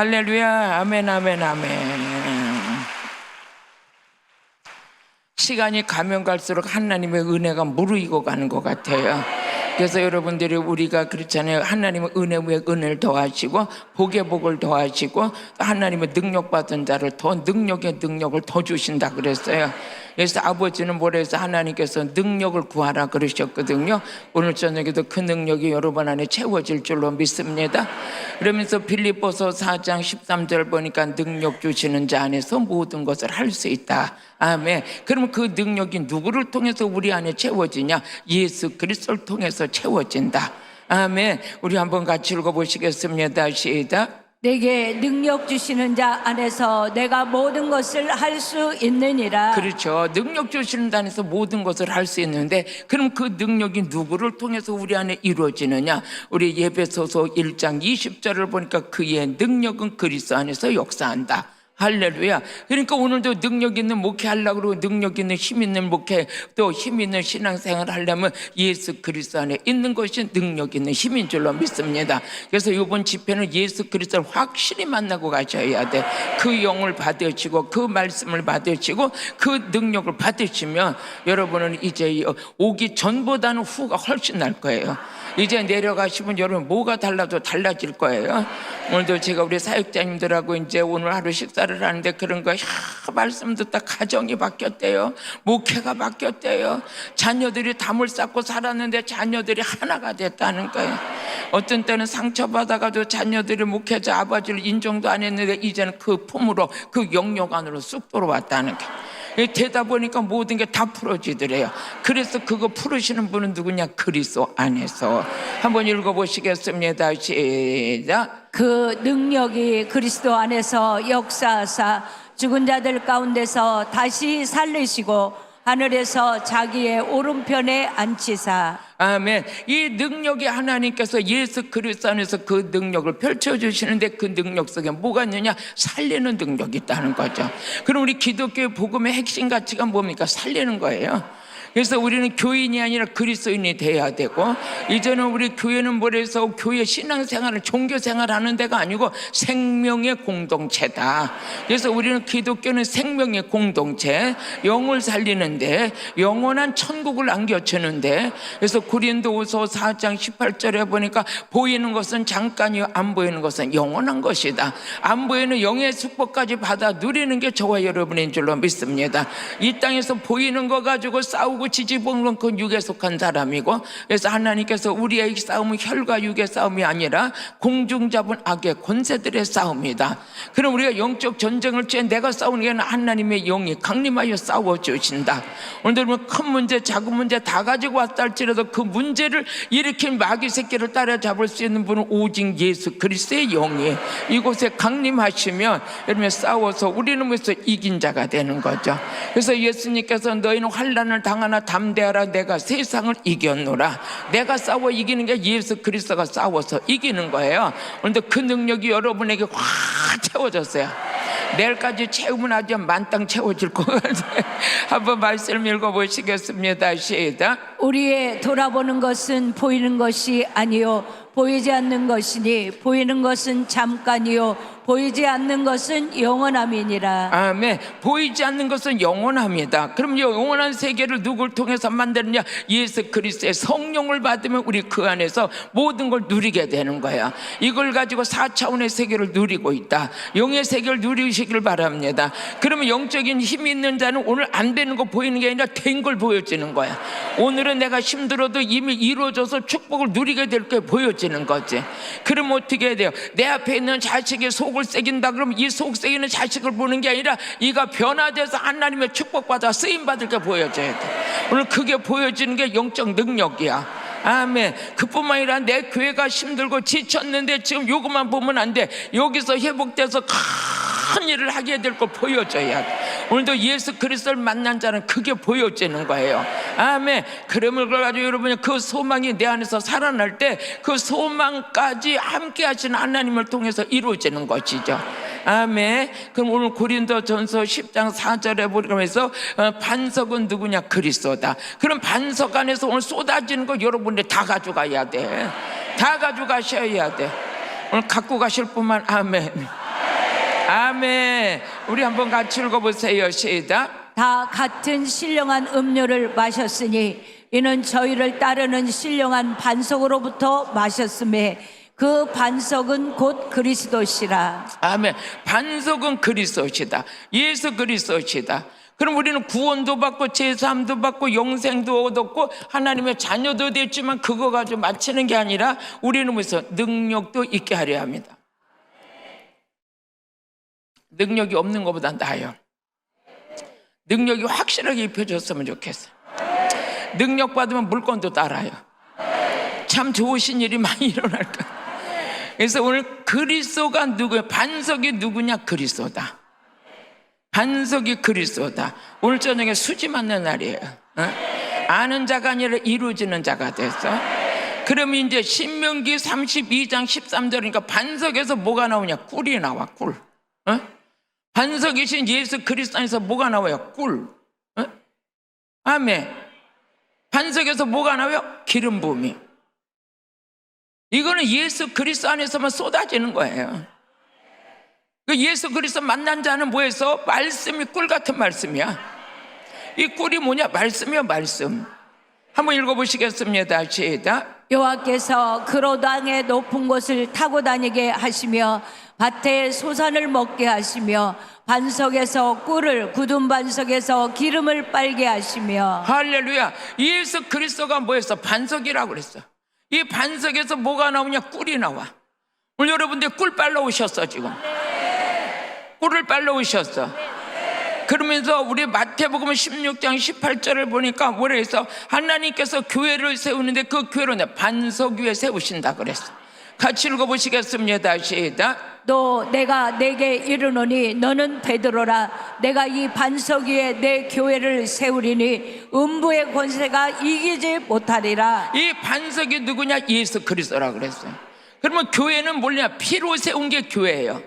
할렐루야. 아멘, 아멘, 아멘. 시간이 가면 갈수록 하나님의 은혜가 무르익어 가는 것 같아요. 그래서 여러분들이 우리가 그렇잖아요. 하나님은 은혜 위에 은혜를 더하시고 복의 복을 더하시고 또 하나님의 능력 받은 자를 더 능력의 능력을 더 주신다 그랬어요. 그래서 아버지는 뭐래서 하나님께서 능력을 구하라 그러셨거든요. 오늘 저녁에도 그 능력이 여러분 안에 채워질 줄로 믿습니다. 그러면서 빌립보서 4장 13절 보니까 능력 주시는 자 안에서 모든 것을 할 수 있다. 아멘. 그러면 그 능력이 누구를 통해서 우리 안에 채워지냐? 예수 그리스도를 통해서 채워진다. 아멘. 우리 한번 같이 읽어보시겠습니다. 시작. 내게 능력 주시는 자 안에서 내가 모든 것을 할 수 있느니라. 그렇죠. 능력 주시는 단에서 모든 것을 할 수 있는데 그럼 그 능력이 누구를 통해서 우리 안에 이루어지느냐? 우리 예배소서 1장 20절을 보니까 그의 능력은 그리스도 안에서 역사한다. 할렐루야. 그러니까 오늘도 능력 있는 목회 하려고 그러고 능력 있는 힘 있는 목회 또 힘 있는 신앙생활 하려면 예수 그리스도 안에 있는 것이 능력 있는 힘인 줄로 믿습니다. 그래서 이번 집회는 예수 그리스도를 확실히 만나고 가셔야 돼. 그 영을 받으시고 그 말씀을 받으시고 그 능력을 받으시면 여러분은 이제 오기 전보다는 후가 훨씬 날 거예요. 이제 내려가시면 여러분 뭐가 달라도 달라질 거예요. 오늘도 제가 우리 사역자님들하고 이제 오늘 하루 식사를 하는데 그런 거, 야, 말씀 듣다 가정이 바뀌었대요. 목회가 바뀌었대요. 자녀들이 담을 쌓고 살았는데 자녀들이 하나가 됐다는 거예요. 어떤 때는 상처받아가지고 자녀들이 목회자 아버지를 인정도 안 했는데 이제는 그 품으로 그 영역 안으로 쑥 들어왔다는 거예요. 되다 보니까 모든 게 다 풀어지더래요. 그래서 그거 풀으시는 분은 누구냐? 그리스도 안에서 한번 읽어보시겠습니다. 시작. 그 능력이 그리스도 안에서 역사하사 죽은 자들 가운데서 다시 살리시고 하늘에서 자기의 오른편에 앉히사 아멘. 이 능력이 하나님께서 예수 그리스도 안에서 그 능력을 펼쳐 주시는데 그 능력 속에 뭐가 있느냐? 살리는 능력이 있다는 거죠. 그럼 우리 기독교의 복음의 핵심 가치가 뭡니까? 살리는 거예요. 그래서 우리는 교인이 아니라 그리스도인이 돼야 되고 이제는 우리 교회는 뭐래서 교회 신앙생활을 종교생활 하는 데가 아니고 생명의 공동체다. 그래서 우리는 기독교는 생명의 공동체, 영을 살리는데 영원한 천국을 안겨주는데 그래서 고린도후서 4장 18절에 보니까 보이는 것은 잠깐이요 안 보이는 것은 영원한 것이다. 안 보이는 영의 축복까지 받아 누리는 게 저와 여러분인 줄로 믿습니다. 이 땅에서 보이는 거 가지고 싸우고 지지봉는 건 육에 속한 사람이고 그래서 하나님께서 우리의 싸움은 혈과 육의 싸움이 아니라 공중 잡은 악의 권세들의 싸움이다. 그럼 우리가 영적 전쟁을 쬐 내가 싸우는 게 하나님의 영이 강림하여 싸워 주신다. 오늘 뭐큰 문제, 작은 문제 다 가지고 왔다 할지라도 그 문제를 일으킨 마귀 새끼를 따라잡을 수 있는 분은 오직 예수 그리스도의 영이 이곳에 강림하시면 여러분 싸워서 우리는 뭐서 이긴 자가 되는 거죠. 그래서 예수님께서 너희는 환란을 당하 나 담대하라 내가 세상을 이겼노라. 내가 싸워 이기는 게 예수 그리스도가 싸워서 이기는 거예요. 오늘도 그 능력이 여러분에게 확 채워졌어요. 내일까지 채우면 아주 만땅 채워질 것 같아요. 한번 말씀 읽어보시겠습니다. 시작. 우리의 돌아보는 것은 보이는 것이 아니요 보이지 않는 것이니 보이는 것은 잠깐이요 보이지 않는 것은 영원함이니라 아멘. 보이지 않는 것은 영원합니다. 그럼 이 영원한 세계를 누굴 통해서 만드느냐? 예수 그리스도의 성령을 받으면 우리 그 안에서 모든 걸 누리게 되는 거야. 이걸 가지고 4차원의 세계를 누리고 있다. 영의 세계를 누리시길 바랍니다. 그러면 영적인 힘이 있는 자는 오늘 안 되는 거 보이는 게 아니라 된 걸 보여지는 거야. 오늘은 내가 힘들어도 이미 이루어져서 축복을 누리게 될 게 보여지는 거지. 그럼 어떻게 해야 돼요? 내 앞에 있는 자식의 속을 새긴다 그러면 이 속 새기는 자식을 보는 게 아니라 이가 변화돼서 하나님의 축복받아 쓰임 받을 게 보여져야 돼. 오늘 그게 보여지는 게 영적 능력이야. 아멘. 그뿐만 아니라 내 교회가 힘들고 지쳤는데 지금 요것만 보면 안 돼. 여기서 회복돼서 큰 일을 하게 될걸 보여줘야 돼. 오늘도 예수 그리스도를 만난 자는 그게 보여지는 거예요. 아멘. 그러면 가지고 여러분이 그 소망이 내 안에서 살아날 때 그 소망까지 함께 하시는 하나님을 통해서 이루어지는 것이죠. 아멘. 그럼 오늘 고린도 전서 10장 4절에 보면서 어, 반석은 누구냐? 그리스도다. 그럼 반석 안에서 오늘 쏟아지는 거 여러분들 다 가져가야 돼. 다 가져가셔야 돼. 오늘 갖고 가실 뿐만 아멘. 아멘. 우리 한번 같이 읽어보세요. 시작. 다 같은 신령한 음료를 마셨으니 이는 저희를 따르는 신령한 반석으로부터 마셨음에 그 반석은 곧 그리스도시라. 아멘. 반석은 그리스도시다. 예수 그리스도시다. 그럼 우리는 구원도 받고 제사함도 받고 영생도 얻었고 하나님의 자녀도 됐지만 그거 가지고 마치는 게 아니라 우리는 무슨 능력도 있게 하려 합니다. 능력이 없는 것보다 나아요. 능력이 확실하게 입혀졌으면 좋겠어. 능력 받으면 물건도 따라요. 참 좋으신 일이 많이 일어날 거야. 그래서 오늘 그리스도가 누구야? 반석이 누구냐? 그리스도다. 반석이 그리스도다. 오늘 저녁에 수지 맞는 날이에요. 어? 아는 자가 아니라 이루어지는 자가 됐어. 그러면 이제 신명기 32장 13절이니까 반석에서 뭐가 나오냐? 꿀이 나와, 꿀. 어? 반석이신 예수 그리스도 안에서 뭐가 나와요? 꿀. 어? 아멘. 반석에서 뭐가 나와요? 기름 부음이. 이거는 예수 그리스도 안에서만 쏟아지는 거예요. 그 예수 그리스도 만난 자는 뭐해서 말씀이 꿀 같은 말씀이야. 이 꿀이 뭐냐? 말씀이야, 말씀. 한번 읽어보시겠습니다. 시작. 여호와께서 그로당의 높은 곳을 타고 다니게 하시며 밭에 소산을 먹게 하시며 반석에서 꿀을 굳은 반석에서 기름을 빨게 하시며 할렐루야. 예수 그리스도가 뭐였어? 반석이라고 그랬어. 이 반석에서 뭐가 나오냐? 꿀이 나와. 오늘 여러분들 꿀 빨러 오셨어, 지금. 꿀을 빨러 오셨어. 그러면서 우리 마태복음 16장 18절을 보니까 뭐라 해서 하나님께서 교회를 세우는데 그 교회를 반석 위에 세우신다 그랬어. 같이 읽어보시겠습니다. 시작. 또 내가 내게 이르노니 너는 베드로라 내가 이 반석 위에 내 교회를 세우리니 음부의 권세가 이기지 못하리라 이 반석이 누구냐? 예수 그리스도라 그랬어요. 그러면 교회는 뭐냐? 피로 세운 게 교회예요.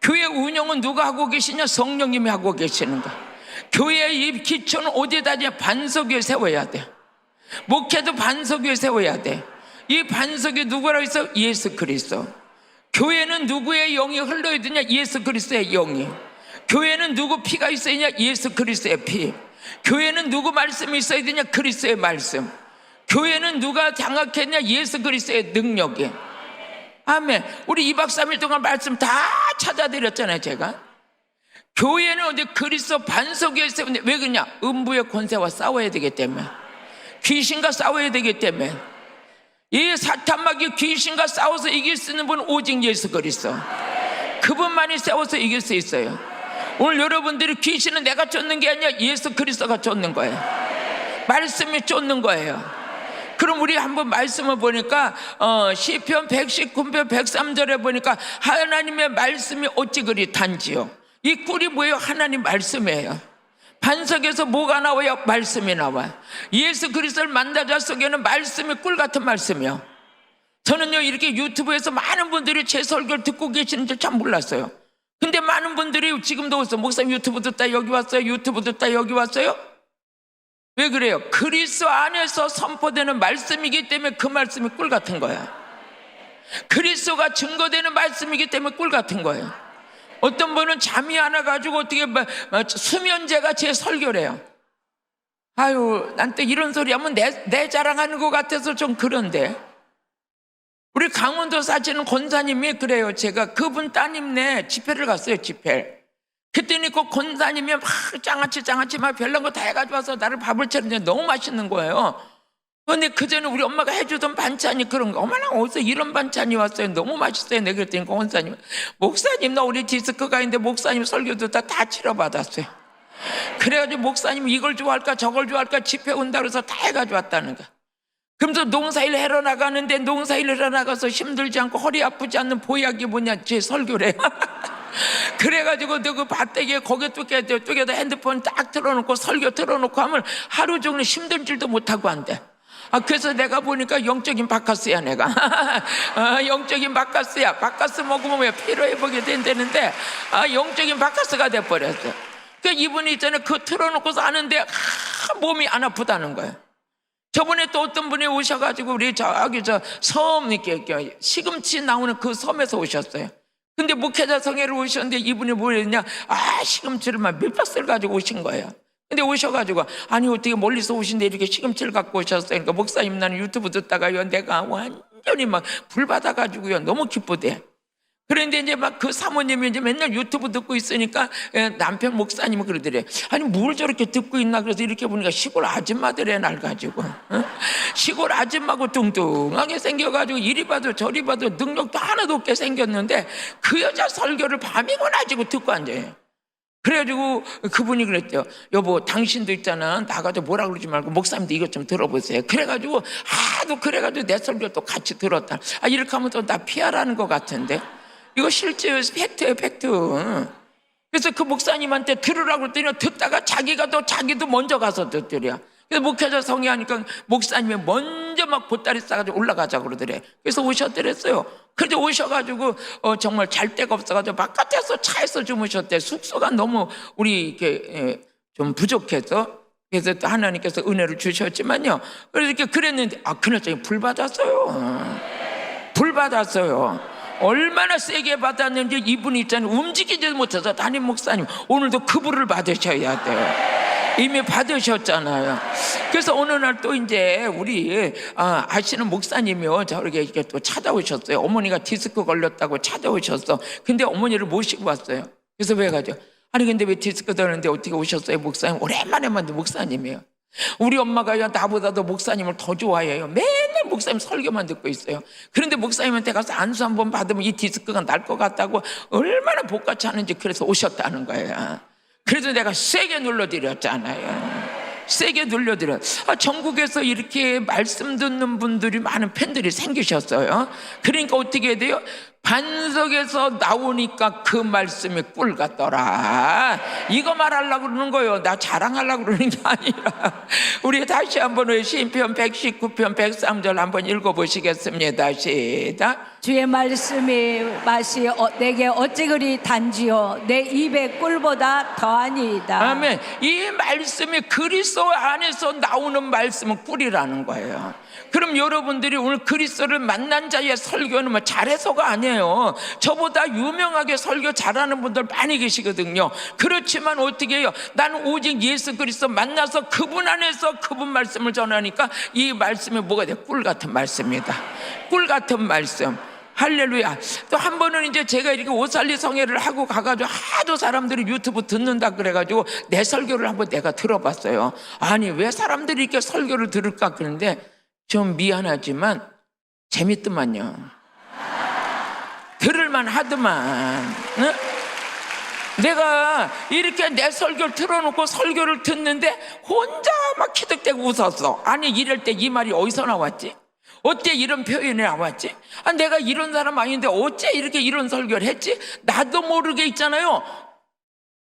교회 운영은 누가 하고 계시냐? 성령님이 하고 계시는 거. 교회의 이 기초는 어디에다 냐 반석 위에 세워야 돼. 목회도 반석 위에 세워야 돼. 이 반석이 누구라고 했어? 예수 그리스도. 교회는 누구의 영이 흘러야 되냐? 예수 그리스도의 영이. 교회는 누구 피가 있어야 되냐? 예수 그리스도의 피. 교회는 누구 말씀이 있어야 되냐? 그리스도의 말씀. 교회는 누가 장악했냐? 예수 그리스도의 능력이. 아멘. 우리 2박 3일 동안 말씀 다 찾아드렸잖아요, 제가. 교회는 어디 그리스도 반석 위에 세운데 왜 그러냐? 음부의 권세와 싸워야 되기 때문에. 귀신과 싸워야 되기 때문에. 이 사탄막이 귀신과 싸워서 이길 수 있는 분은 오직 예수 그리스도. 그분만이 싸워서 이길 수 있어요. 오늘 여러분들이 귀신은 내가 쫓는 게 아니라 예수 그리스도가 쫓는 거예요. 말씀이 쫓는 거예요. 그럼 우리 한번 말씀을 보니까 어, 시편 119편 103절에 보니까 하나님의 말씀이 어찌 그리 단지요. 이 꿀이 뭐예요? 하나님 말씀이에요. 반석에서 뭐가 나와요? 말씀이 나와요. 예수 그리스도를 만나자 속에는 말씀이 꿀 같은 말씀이요. 저는요 이렇게 유튜브에서 많은 분들이 제 설교를 듣고 계시는 줄참 몰랐어요. 근데 많은 분들이 지금도 왔어. 목사님 유튜브 듣다 여기 왔어요. 유튜브 듣다 여기 왔어요. 왜 그래요? 그리스도 안에서 선포되는 말씀이기 때문에 그 말씀이 꿀 같은 거야. 그리스도가 증거되는 말씀이기 때문에 꿀 같은 거예요. 어떤 분은 잠이 안 와가지고 어떻게 수면제가 제 설교래요. 아유, 난 또 이런 소리 하면 내, 내 자랑하는 것 같아서 좀 그런데. 우리 강원도 사시는 권사님이 그래요. 제가 그분 따님네 집회를 갔어요, 집회. 그랬더니 그 권사님이 막 장아찌 장아찌 막 별난 거 다 해가지고 와서 나를 밥을 차리는데 너무 맛있는 거예요. 근데 그전에 우리 엄마가 해주던 반찬이 그런 거. 어머나 어디서 이런 반찬이 왔어요. 너무 맛있어요. 내가 그랬더니 그 권사님 목사님 나 우리 디스크가 있는데 목사님 설교 듣다 다 치러받았어요. 그래가지고 목사님 이걸 좋아할까 저걸 좋아할까 집회 온다 그래서 다 해가지고 왔다는 거. 그러면서 농사일 해러 나가는데 농사일 해러 나가서 힘들지 않고 허리 아프지 않는 보약이 뭐냐 제 설교래요. 그래가지고 너그 밭대기에 고개 뚝에 뚝에다 핸드폰 딱 틀어놓고 설교 틀어놓고 하면 하루 종일 힘든 줄도 못하고 한대. 아, 그래서 내가 보니까 영적인 바카스야, 내가. 아, 영적인 바카스야. 바카스 먹으면 왜 피로 회복이 된다는데, 아, 영적인 바카스가 돼버렸어. 그 이분이 있잖아요. 그 틀어놓고서 하는데, 아, 몸이 안 아프다는 거예요. 저번에 또 어떤 분이 오셔가지고 우리 저기 저섬 이렇게, 시금치 나오는 그 섬에서 오셨어요. 근데 목회자 성회를 오셨는데 이분이 뭐랬냐? 아, 시금치를 막몇 박스를 가지고 오신 거예요. 근데 오셔가지고 아니 어떻게 멀리서 오신데 이렇게 시금치를 갖고 오셨어요? 그러니까 목사님 나는 유튜브 듣다가요 내가 완전히 막 불 받아가지고요 너무 기쁘대. 그런데 이제 막 그 사모님이 이제 맨날 유튜브 듣고 있으니까 예, 남편 목사님은 그러더래. 아니 뭘 저렇게 듣고 있나 그래서 이렇게 보니까 시골 아줌마들의 날 가지고 어? 시골 아줌마고 뚱뚱하게 생겨가지고 이리 봐도 저리 봐도 능력도 하나도 없게 생겼는데 그 여자 설교를 밤이고 낮이고 듣고 앉아요. 그래가지고 그분이 그랬대요. 여보, 당신도 있잖아. 나가서 뭐라 그러지 말고 목사님도 이것 좀 들어보세요. 그래가지고 하도 그래가지고 내 설교 또 같이 들었다. 아, 이렇게 하면 또 나 피하라는 것 같은데. 이거 실제 팩트예요, 팩트. 그래서 그 목사님한테 들으라고 그랬더니 듣다가 자기가 또 자기도 먼저 가서 듣더래요. 그래서 목회자 성의하니까 목사님이 먼저 막 보따리 싸가지고 올라가자 그러더래. 그래서 오셨더랬어요. 그래서 오셔가지고 어, 정말 잘 데가 없어가지고 바깥에서 차에서 주무셨대. 숙소가 너무 우리 이렇게 예, 좀 부족해서 그래서 또 하나님께서 은혜를 주셨지만요. 그래서 이렇게 그랬는데 아 그날저녁에 불 받았어요. 불 받았어요. 얼마나 세게 받았는지 이분이 있잖아요. 움직이지 못해서 담임 목사님 오늘도 그 불을 받으셔야 돼요. 이미 받으셨잖아요. 그래서 어느 날 또 이제 우리 아, 아시는 목사님이요 저렇게 이렇게 또 찾아오셨어요. 어머니가 디스크 걸렸다고 찾아오셨어. 근데 어머니를 모시고 왔어요. 그래서 왜 가죠? 아니 근데 왜 디스크 되는데 어떻게 오셨어요, 목사님? 오랜만에 만든 목사님이에요. 우리 엄마가요 나보다도 목사님을 더 좋아해요. 맨날 목사님 설교만 듣고 있어요. 그런데 목사님한테 가서 안수 한 번 받으면 이 디스크가 날 것 같다고 얼마나 복같이 하는지 그래서 오셨다는 거예요. 그래서 내가 세게 눌러드렸잖아요. 세게 눌러드려. 아, 전국에서 이렇게 말씀 듣는 분들이 많은 팬들이 생기셨어요. 그러니까 어떻게 해야 돼요? 반석에서 나오니까 그 말씀이 꿀 같더라. 이거 말하려고 그러는 거예요. 나 자랑하려고 그러는 게 아니라. 우리 다시 한번 우리 시편 119편 103절 한번 읽어보시겠습니다. 시작. 주의 말씀이 맛이 어- 내게 어찌 그리 단지요 내 입의 꿀보다 더하니이다. 아멘. 이 말씀이 그리스도 안에서 나오는 말씀은 꿀이라는 거예요. 그럼 여러분들이 오늘 그리스도를 만난 자의 설교는 뭐 잘해서가 아니에요. 저보다 유명하게 설교 잘하는 분들 많이 계시거든요. 그렇지만 어떻게 해요? 나는 오직 예수 그리스도 만나서 그분 안에서 그분 말씀을 전하니까 이 말씀이 뭐가 돼? 꿀 같은 말씀이다. 꿀 같은 말씀. 할렐루야. 또 한 번은 이제 제가 이렇게 오살리 성회를 하고 가가지고 하도 사람들이 유튜브 듣는다 그래가지고 내 설교를 한번 내가 들어봤어요. 아니, 왜 사람들이 이렇게 설교를 들을까 그런데 좀 미안하지만 재밌더만요. 들을만 하더만. 응? 내가 이렇게 내 설교를 틀어놓고 설교를 듣는데 혼자 막 키득대고 웃었어. 아니, 이럴 때 이 말이 어디서 나왔지? 어째 이런 표현이 나왔지? 아, 내가 이런 사람 아닌데 어째 이렇게 이런 설교를 했지? 나도 모르게 있잖아요.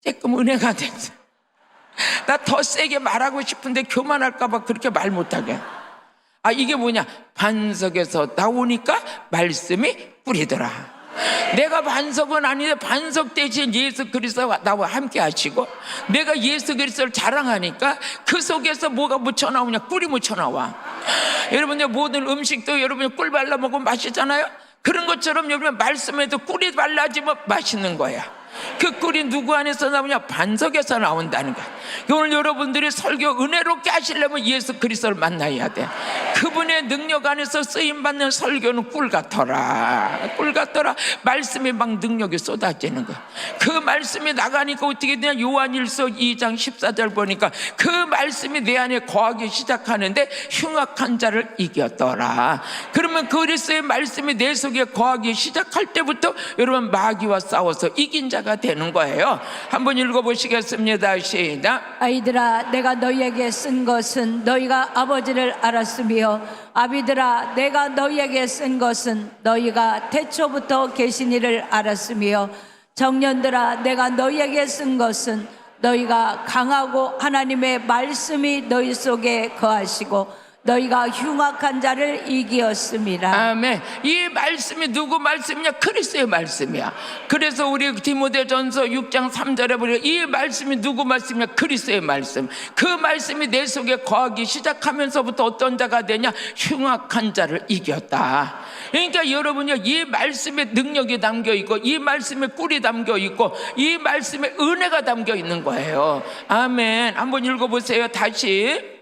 조금 은혜가 됐어. 나 더 세게 말하고 싶은데 교만할까봐 그렇게 말 못하게. 아, 이게 뭐냐? 반석에서 나오니까 말씀이 뿌리더라. 내가 반석은 아닌데 반석 대신 예수 그리스도가 나와 함께 하시고 내가 예수 그리스도를 자랑하니까 그 속에서 뭐가 묻혀 나오냐 꿀이 묻혀 나와 여러분들 모든 음식도 여러분이 꿀 발라 먹으면 맛있잖아요 그런 것처럼 여러분 말씀에도 꿀이 발라지면 맛있는 거야 그 꿀이 누구 안에서 나오냐? 반석에서 나온다는 거야. 오늘 여러분들이 설교 은혜롭게 하시려면 예수 그리스도를 만나야 돼. 그분의 능력 안에서 쓰임 받는 설교는 꿀 같더라. 꿀 같더라. 말씀에 막 능력이 쏟아지는 거야. 그 말씀이 나가니까 어떻게 되냐? 요한일서 2장 14절 보니까 그 말씀이 내 안에 거하기 시작하는데 흉악한 자를 이겼더라. 그 러면 그리스도의 말씀이 내 속에 거하기 시작할 때부터 여러분 마귀와 싸워서 이긴 자가 되는 거예요. 한번 읽어보시겠습니다. 시작. 아이들아 내가 너희에게 쓴 것은 너희가 아버지를 알았으며 아비들아 내가 너희에게 쓴 것은 너희가 태초부터 계신 이를 알았으며 청년들아 내가 너희에게 쓴 것은 너희가 강하고 하나님의 말씀이 너희 속에 거하시고 너희가 흉악한 자를 이기었음이라 아멘. 이 말씀이 누구 말씀이냐? 그리스도의 말씀이야. 그래서 우리 디모데전서 6장 3절에 보면 이 말씀이 누구 말씀이냐? 그리스도의 말씀. 그 말씀이 내 속에 거하기 시작하면서부터 어떤 자가 되냐? 흉악한 자를 이겼다. 그러니까 여러분요 이 말씀에 능력이 담겨 있고 이 말씀에 꿀이 담겨 있고 이 말씀에 은혜가 담겨 있는 거예요. 아멘. 한번 읽어보세요. 다시.